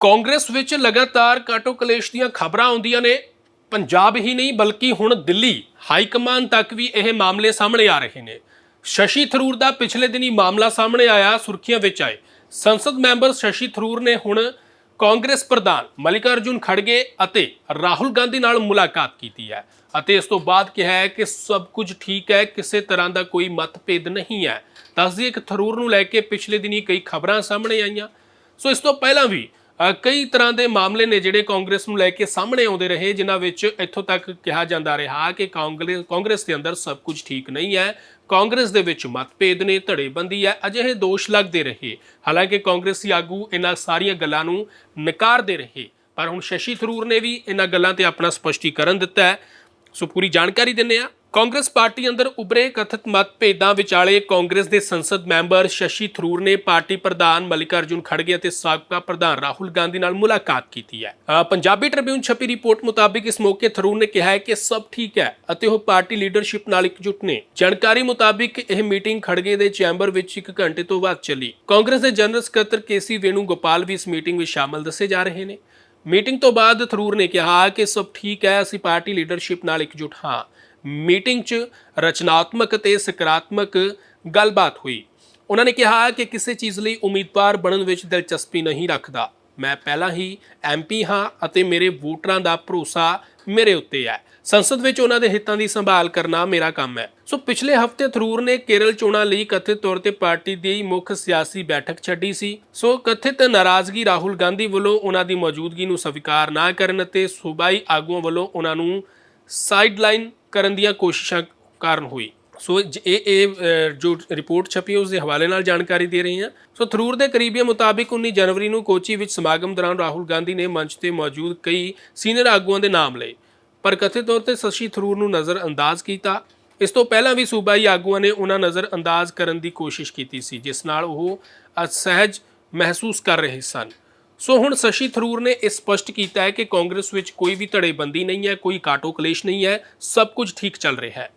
ਕਾਂਗਰਸ ਵਿੱਚ ਲਗਾਤਾਰ ਕਾਟੋ ਕਲੇਸ਼ ਦੀਆਂ ਖਬਰਾਂ ਆਉਂਦੀਆਂ ਨੇ। ਪੰਜਾਬ ਹੀ ਨਹੀਂ, ਬਲਕਿ ਹੁਣ ਦਿੱਲੀ ਹਾਈ ਕਮਾਂਡ ਤੱਕ ਵੀ ਇਹ ਮਾਮਲੇ ਸਾਹਮਣੇ ਆ ਰਹੇ ਨੇ। ਸ਼ਸ਼ੀ ਥਰੂਰ ਦਾ ਪਿਛਲੇ ਦਿਨੀ ਮਾਮਲਾ ਸਾਹਮਣੇ ਆਇਆ, ਸੁਰਖੀਆਂ ਵਿੱਚ ਆਏ। ਸੰਸਦ ਮੈਂਬਰ ਸ਼ਸ਼ੀ ਥਰੂਰ ਨੇ ਹੁਣ ਕਾਂਗਰਸ ਪ੍ਰਧਾਨ ਮਲਿਕਾਰਜੁਨ ਖੜਗੇ ਅਤੇ ਰਾਹੁਲ ਗਾਂਧੀ ਨਾਲ ਮੁਲਾਕਾਤ ਕੀਤੀ ਹੈ ਅਤੇ ਇਸ ਤੋਂ ਬਾਅਦ ਕਿਹਾ ਹੈ ਕਿ ਸਭ ਕੁਝ ਠੀਕ ਹੈ, ਕਿਸੇ ਤਰ੍ਹਾਂ ਦਾ ਕੋਈ ਮਤਭੇਦ ਨਹੀਂ ਹੈ। ਦੱਸਦੀ ਕਿ ਥਰੂਰ ਨੂੰ ਲੈ ਕੇ ਪਿਛਲੇ ਦਿਨੀ ਕਈ ਖਬਰਾਂ ਸਾਹਮਣੇ ਆਈਆਂ। ਸੋ ਇਸ ਤੋਂ ਪਹਿਲਾਂ ਵੀ ਕਈ ਤਰ੍ਹਾਂ ਦੇ ਮਾਮਲੇ ਨੇ ਜਿਹੜੇ ਕਾਂਗਰਸ ਨੂੰ ਲੈ ਕੇ ਸਾਹਮਣੇ ਆਉਂਦੇ ਰਹੇ, ਜਿਨ੍ਹਾਂ ਵਿੱਚ ਇੱਥੋਂ ਤੱਕ ਕਿਹਾ ਜਾਂਦਾ ਰਿਹਾ ਕਿ ਕਾਂਗਰਸ ਕਾਂਗਰਸ ਦੇ ਅੰਦਰ ਸਭ ਕੁਝ ਠੀਕ ਨਹੀਂ ਹੈ। ਕਾਂਗਰਸ ਦੇ ਵਿੱਚ ਮਤਭੇਦ ਨੇ, ਧੜੇਬੰਦੀ ਹੈ, ਅਜਿਹੇ ਦੋਸ਼ ਲੱਗਦੇ ਰਹੇ। ਹਾਲਾਂਕਿ ਕਾਂਗਰਸੀ ਆਗੂ ਇਹਨਾਂ ਸਾਰੀਆਂ ਗੱਲਾਂ ਨੂੰ ਨਕਾਰਦੇ ਰਹੇ, ਪਰ ਹੁਣ ਸ਼ਸ਼ੀ ਥਰੂਰ ਨੇ ਵੀ ਇਹਨਾਂ ਗੱਲਾਂ ਤੇ ਆਪਣਾ ਸਪਸ਼ਟੀਕਰਨ ਦਿੱਤਾ ਹੈ। ਸੋ ਪੂਰੀ ਜਾਣਕਾਰੀ ਦਿੰਨੇ ਆ ਕਾਂਗਰਸ ਪਾਰਟੀ ਅੰਦਰ ਉਭਰੇ ਕਥਿਤ ਮਤਭੇਦਾਂ ਵਿਚਾਲੇ ਕਾਂਗਰਸ ਦੇ ਸੰਸਦ ਮੈਂਬਰ ਸ਼ਸ਼ੀ ਥਰੂਰ ਨੇ ਪਾਰਟੀ ਪ੍ਰਧਾਨ ਮਲਿਕਾਰਜੁਨ ਖੜਗੇ ਅਤੇ ਸਾਬਕਾ ਪ੍ਰਧਾਨ ਰਾਹੁਲ ਗਾਂਧੀ ਨਾਲ ਮੁਲਾਕਾਤ ਕੀਤੀ ਹੈ। ਪੰਜਾਬੀ ਟ੍ਰਿਬਿਊਨ ਛਪੀ ਰਿਪੋਰਟ ਮੁਤਾਬਿਕ ਇਸ ਮੌਕੇ ਥਰੂਰ ਨੇ ਕਿਹਾ ਹੈ ਕਿ ਸਭ ਠੀਕ ਹੈ ਅਤੇ ਉਹ ਪਾਰਟੀ ਲੀਡਰਸ਼ਿਪ ਨਾਲ ਇਕਜੁੱਟ ਨੇ। ਜਾਣਕਾਰੀ ਮੁਤਾਬਿਕ ਇਹ ਮੀਟਿੰਗ ਖੜਗੇ ਦੇ ਚੈਂਬਰ ਵਿੱਚ 1 ਘੰਟੇ ਤੋਂ ਬਾਅਦ ਚੱਲੀ। ਕਾਂਗਰਸ ਦੇ ਜਨਰਲ ਸਕੱਤਰ ਕੇਸੀ ਵੇਣੂ ਗੋਪਾਲ ਵੀ ਇਸ ਮੀਟਿੰਗ ਵਿੱਚ ਸ਼ਾਮਲ ਦੱਸੇ ਜਾ ਰਹੇ ਨੇ। ਮੀਟਿੰਗ ਤੋਂ ਬਾਅਦ ਥਰੂਰ ਨੇ ਕਿਹਾ ਕਿ ਸਭ ਠੀਕ ਹੈ, ਅਸੀਂ ਪਾਰਟੀ ਲੀਡਰਸ਼ਿਪ ਨਾਲ ਇਕਜੁੱਟ ਹਾਂ। ਮੀਟਿੰਗ 'ਚ ਰਚਨਾਤਮਕ ਅਤੇ ਸਕਾਰਾਤਮਕ ਗੱਲਬਾਤ ਹੋਈ। ਉਹਨਾਂ ਨੇ ਕਿਹਾ ਕਿ ਕਿਸੇ ਚੀਜ਼ ਲਈ ਉਮੀਦਵਾਰ ਬਣਨ ਵਿੱਚ ਦਿਲਚਸਪੀ ਨਹੀਂ ਰੱਖਦਾ। ਮੈਂ ਪਹਿਲਾਂ ਹੀ ਐਮਪੀ ਹਾਂ ਅਤੇ ਮੇਰੇ ਵੋਟਰਾਂ ਦਾ ਭਰੋਸਾ ਮੇਰੇ ਉੱਤੇ ਹੈ। ਸੰਸਦ ਵਿੱਚ ਉਹਨਾਂ ਦੇ ਹਿੱਤਾਂ ਦੀ ਸੰਭਾਲ ਕਰਨਾ ਮੇਰਾ ਕੰਮ ਹੈ। ਸੋ ਪਿਛਲੇ ਹਫ਼ਤੇ ਥਰੂਰ ਨੇ ਕੇਰਲ ਚੋਣਾਂ ਲਈ ਕਥਿਤ ਤੌਰ ਤੇ ਪਾਰਟੀ ਦੀ ਮੁੱਖ ਸਿਆਸੀ ਬੈਠਕ ਛੱਡੀ ਸੀ। ਸੋ ਕਥਿਤ ਨਾਰਾਜ਼ਗੀ ਰਾਹੁਲ ਗਾਂਧੀ ਵੱਲੋਂ ਉਹਨਾਂ ਦੀ ਮੌਜੂਦਗੀ ਨੂੰ ਸਵੀਕਾਰ ਨਾ ਕਰਨ ਅਤੇ ਸੂਬਾਈ ਆਗੂਆਂ ਵੱਲੋਂ ਉਹਨਾਂ ਨੂੰ ਸਾਈਡਲਾਈਨ ਕਰਨ ਦੀਆਂ ਕੋਸ਼ਿਸ਼ਾਂ ਕਾਰਨ ਹੋਈ। ਸੋ ਜ- ਇਹ ਇਹ ਜੋ ਰਿਪੋਰਟ ਛਪੀ ਉਸ ਦੇ ਹਵਾਲੇ ਨਾਲ ਜਾਣਕਾਰੀ ਦੇ ਰਹੀ ਹਾਂ। ਸੋ ਥਰੂਰ ਦੇ ਕਰੀਬੀਆਂ ਮੁਤਾਬਿਕ 19 ਜਨਵਰੀ ਨੂੰ ਕੋਚੀ ਵਿੱਚ ਸਮਾਗਮ ਦੌਰਾਨ ਰਾਹੁਲ ਗਾਂਧੀ ਨੇ ਮੰਚ ਤੇ ਮੌਜੂਦ ਕਈ ਸੀਨੀਅਰ ਆਗੂਆਂ ਦੇ ਨਾਮ ਲਏ। ਪਰ ਕਥਿਤ ਤੌਰ ਤੇ ਸ਼ਸ਼ੀ ਥਰੂਰ ਨੂੰ ਨਜ਼ਰ ਅੰਦਾਜ਼ ਕੀਤਾ। ਇਸ ਤੋਂ ਪਹਿਲਾਂ ਵੀ ਸੂਬਾਈ ਆਗੂਆਂ ਨੇ ਉਹਨਾਂ ਨਜ਼ਰ ਅੰਦਾਜ਼ ਕਰਨ ਦੀ ਕੋਸ਼ਿਸ਼ ਕੀਤੀ ਸੀ, ਜਿਸ ਨਾਲ ਉਹ ਅਸਹਿਜ ਮਹਿਸੂਸ ਕਰ ਰਹੇ ਸਨ। ਸੋ ਹੁਣ ਸ਼ਸ਼ੀ ਥਰੂਰ ਨੇ ਇਹ ਸਪਸ਼ਟ ਕੀਤਾ ਹੈ ਕਿ ਕਾਂਗਰਸ ਵਿੱਚ ਕੋਈ ਵੀ ਧੜੇਬੰਦੀ ਨਹੀਂ ਹੈ, ਕੋਈ ਕਾਟੋ ਕਲੇਸ਼ ਨਹੀਂ ਹੈ, ਸਭ ਕੁਝ ਠੀਕ ਚੱਲ ਰਿਹਾ ਹੈ।